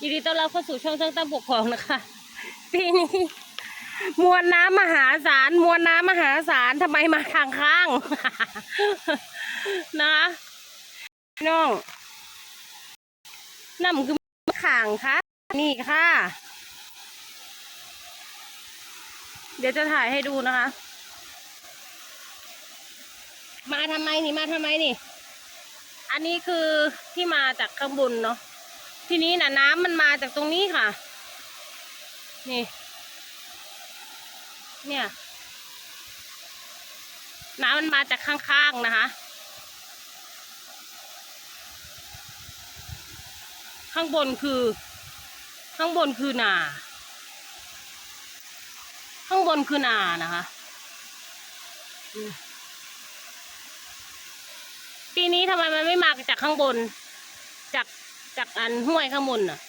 ยินดีต้อนรับเข้าสู่ช่องช่างตั้งปกครองนะคะ ปีนี้ มวลน้ำมหาศาล มวลน้ำมหาศาลทำไมมาทางข้าง นะน้องน้ำคือข่างค่ะ นี่ค่ะ เดี๋ยวจะถ่ายให้ดูนะคะ มาทำไมนี่มาทำไมนี่ อันนี้คือที่มาจากข้างบนเนาะ ทีนี้นะน้ำมันมาจากตรงนี้ค่ะ นี่ เนี่ย น้ำมันมาจากข้างๆนะคะ ข้างบนคือ ข้างบนคือนา ข้างบนคือนานะคะปีนี้ทำไมมันไม่มาจากข้างบน จาก จากอันห้วยข้างบนน่ะ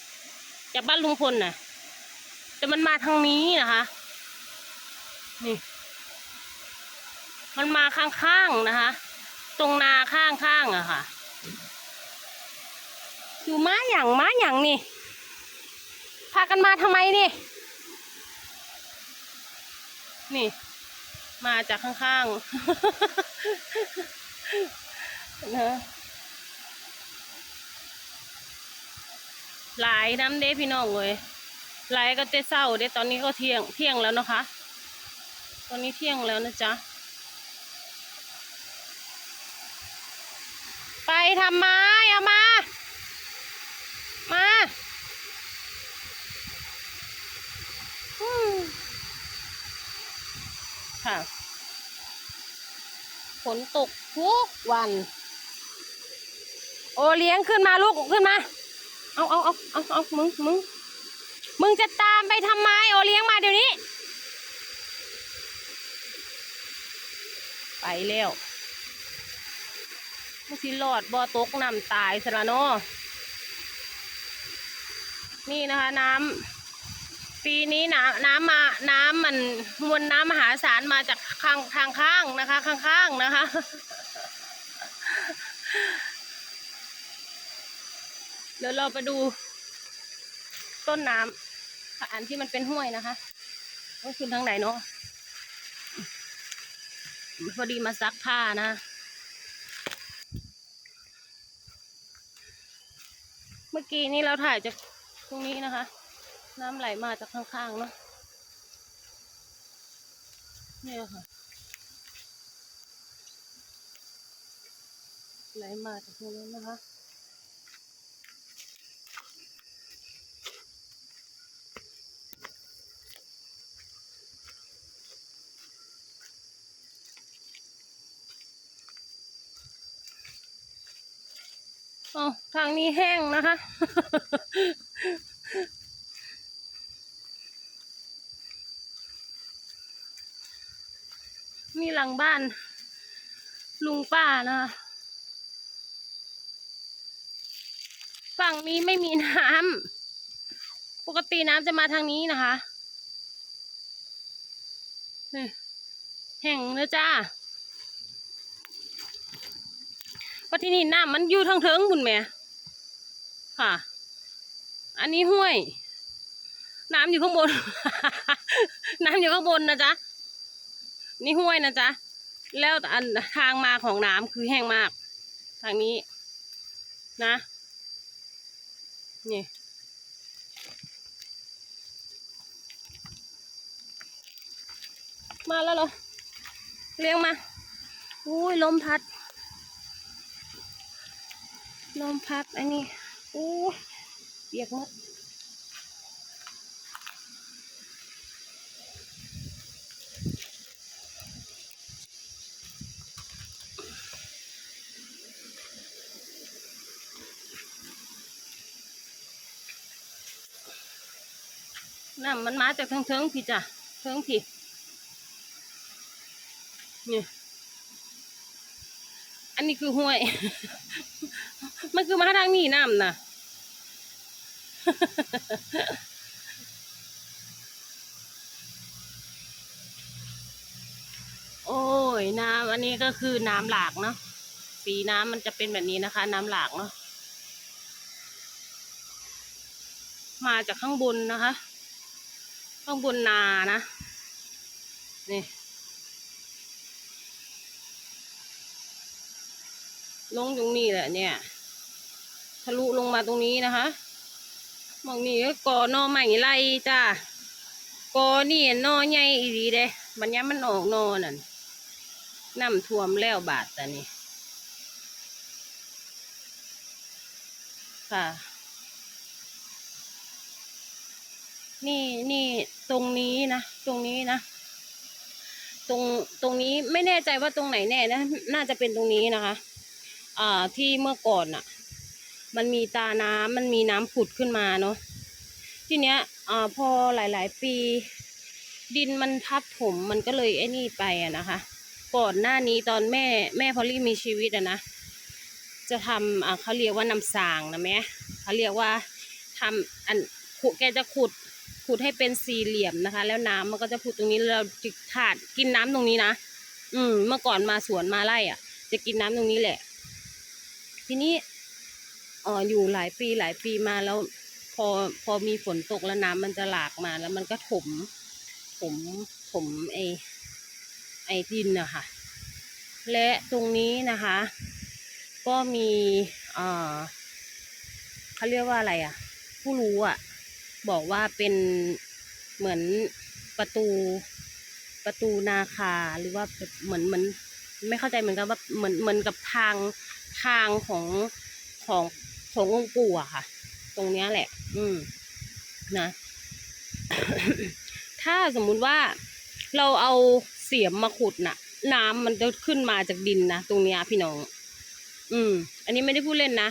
จากบ้านลุงพลน่ะ แต่มันมาทางนี้นะคะ นี่ มันมาข้างๆนะคะ ตรงนาข้างๆอะค่ะ อยู่ม้าหยังม้าหยังนี่ พากันมาทำไมนี่ นี่ มาจากข้างๆนะ หลายน้ำเด้พี่น้องเลยหลายก็เจ๊เศร้าเด้ตอนนี้ก็เที่ยงเที่ยงแล้วนะคะ ตอนนี้เที่ยงแล้วนะจ๊ะ ไปทำไมเอามา มาค่ะฝนตกทุกวัน โอเลี้ยงขึ้นมาลูกขึ้นมา เอาเอาเอาเอาเอามึงมึงมึงจะตามไปทำไมโอเลี้ยงมาเดี๋ยวนี้ ไปแล้วมันสิหลอดบ่อตกน้ำตายสละเนาะนี่นะคะน้ำปีนี้น้ำน้ำมาน้ำมันมวลน้ำมหาศาลมาจากข้างทางข้างนะคะ ข้างๆนะคะ เดี๋ยวเราไปดู ต้นน้ำอันที่มันเป็นห้วยนะคะก็คือทางไหนเนาะพอดีมาซักผ้านะเมื่อกี้นี้เราถ่ายจากตรงนี้นะคะ น้ำไหลมาจากข้างๆเนาะเนี่ยค่ะ ไหลมาจากตรงนี้นนะคะ อ๋อ ทางนี้แห้งนะคะมีหลังบ้าน ลุงป้านะคะฝั่งนี้ไม่มีน้ำปกติน้ำจะมาทางนี้นะคะแห้งเลยจ้าเพราะที่นี่น้ำมันอยู่ทางเทิงบุญแม่ ค่ะ อันนี้ห้วย น้ำอยู่ข้างบน น้ำอยู่ข้างบนนะจ๊ะ นี่ห้วยนะจ๊ะ แล้วอันทางมาของน้ำคือแห้งมาก ทางนี้ นะ นี่มาแล้วเหรอ เลี้ยงมา อุ้ยลมพัด ลมพัดอันนี้ อู้เปียกมดน้ำมันมาจากทางเทิงพี่จ้ะเทิงพี่นี่อันนี้คือห้วย มันคือมาทางนี้น้ำนะโอ้ยน้ำอันนี้ก็คือน้ำหลากเนาะสีน้ำมันจะเป็นแบบนี้นะคะ น้ำหลากเนาะมาจากข้างบนนะคะ ข้างบนนานะนี่ลงตรงนี้แหละเนี่ย ทะลุลงมาตรงนี้นะคะมองนี่ก็กอนอใหม่ไรจ้ากอนี่นอใหญ่อีดีเด้บัญญัมันออกนอนั่นน้ำท่วมแล้วบาดแต่นี่ค่ะ นี่นี่ตรงนี้นะ ตรงนี้นะ ตรงตรงนี้ไม่แน่ใจว่าตรงไหนแน่นะ น่าจะเป็นตรงนี้นะคะ อ่าที่เมื่อก่อนอะ มันมีตาน้ำมันมีน้ำผุดขึ้นมาเนาะทีเนี้ยอ่าพอหลาย ๆ ปี ดินมันทับถมมันก็เลยไอ้นี่ไปอะนะคะ ก่อนหน้านี้ตอนแม่แม่พอลลี่มีชีวิตอะนะจะทำอ่าเขาเรียกว่าน้ำสางนะแม่เขาเรียกว่าทำอันขุแกจะขุดขุดให้เป็นสี่เหลี่ยมนะคะ แล้วน้ำมันก็จะผุดตรงนี้เราจะถาดกินน้ำตรงนี้นะอืม เมื่อก่อนมาสวนมาไร่อะจะกินน้ำตรงนี้แหละ ทีนี้ อออยู่หลายปีหลายปีมาแล้วพอพอมีฝนตกแล้วน้ำมันจะหลากมาแล้วมันก็ถม ถมถมไอไอดินอะค่ะและตรงนี้นะคะ ก็มีเออเขาเรียกว่าอะไรอะผู้รู้อะบอกว่าเป็นเหมือนประตูประตูนาคาหรือว่าเหมือนเหมือนไม่เข้าใจเหมือนกันว่าเหมือนเหมือนกับทางทางของของ ขององค์ปู่อะค่ะ ตรงเนี้ยแหละ อืม นะ ถ้าสมมุติว่าเราเอาเสียมมาขุดน่ะ น้ำมันจะขึ้นมาจากดินนะตรงเนี้ยพี่น้อง อืม อันนี้ไม่ได้พูดเล่นนะ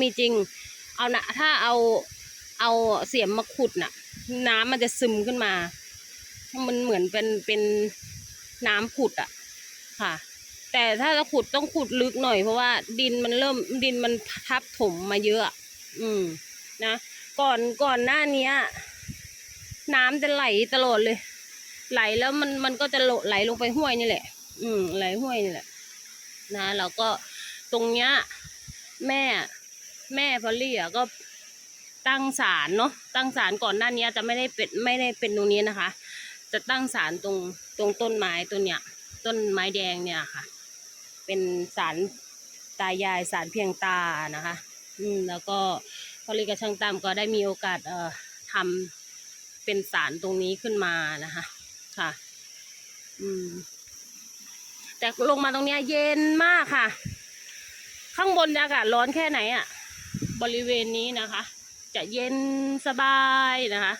มีจริง เอานะถ้าเอาเอาเสียมมาขุดน่ะ น้ำมันจะซึมขึ้นมา มันเหมือนเป็นเป็นน้ำขุดอะค่ะ แต่ถ้าเราขุดต้องขุดลึกหน่อยเพราะว่าดินมันเริ่มดินมันทับถมมาเยอะ อืม นะ ก่อนก่อนหน้านี้น้ำจะไหลตลอดเลย ไหลแล้วมันมันก็จะไหลลงไปห้วยนี่แหละ อืม ไหลห้วยนี่แหละ นะแล้วก็ตรงเนี้ยแม่ แม่พอลลี่อะก็ตั้งศาลเนาะตั้งศาลก่อนหน้านี้จะไม่ได้เป็นไม่ได้เป็นตรงนี้นะคะ จะตั้งศาลตรงตรงต้นไม้ต้นเนี้ยต้นไม้แดงเนี่ยค่ะ เป็นศาลตายายศาลเพียงตานะคะ อืมแล้วก็พอลลี่กับช่างตั้มก็ได้มีโอกาสเอ่อทำเป็นศาลตรงนี้ขึ้นมานะคะค่ะ อืม แต่ลงมาตรงเนี้ยเย็นมากค่ะ ข้างบนอากาศร้อนแค่ไหนอะ่ะ บริเวณนี้นะคะ จะเย็นสบายนะคะ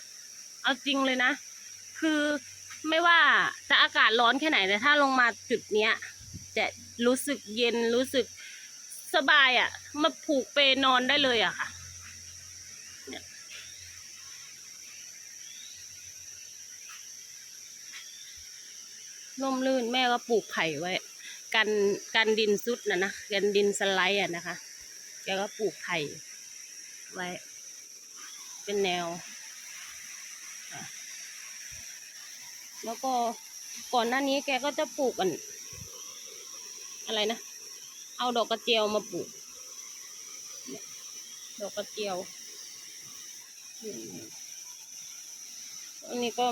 เอาจริงเลยนะ คือไม่ว่าจะอากาศร้อนแค่ไหนแต่ถ้าลงมาจุดเนี้ย จะ รู้สึกเย็นรู้สึกสบายอะ่ะ มาผูกเปนอนได้เลยอะค่ะ เนี่ยร่มรื่นแม่ก็ปลูกไผ่ไว้ กันกันดินซุดนะนะกันดินสไลด์อะนะคะแกก็ปลูกไผ่ไว้ เป็นแนว แล้วก็ก่อนหน้านี้แกก็จะปลูกอัน อะไรนะ เอาดอกกระเจียวมาปลูก ดอกกระเจียวอันนี้ก็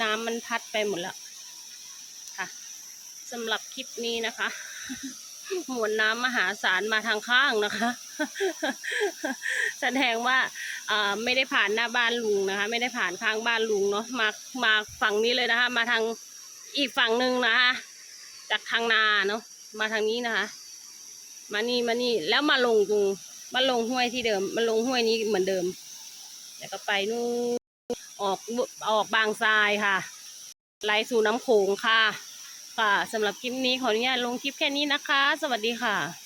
น้ำมันพัดไปหมดแล้วค่ะสำหรับคลิปนี้นะคะมวลน้ำมหาศาลมาทางข้างนะคะ แสดงว่าอ่าไม่ได้ผ่านหน้าบ้านลุงนะคะ ไม่ได้ผ่านข้างบ้านลุงเนาะมามาฝั่งนี้เลยนะคะ มาทางอีกฝั่งหนึ่งนะคะ จากทางนาเนาะมาทางนี้นะคะ มานี่มานี่แล้วมาลงตรงมาลงห้วยที่เดิมมาลงห้วยนี้เหมือนเดิม แล้วก็ไปนู่นออกออกบางทรายค่ะไหลสู่น้ำโขงค่ะ ค่ะสำหรับคลิปนี้ขออนุญาตลงคลิปแค่นี้นะคะ สวัสดีค่ะ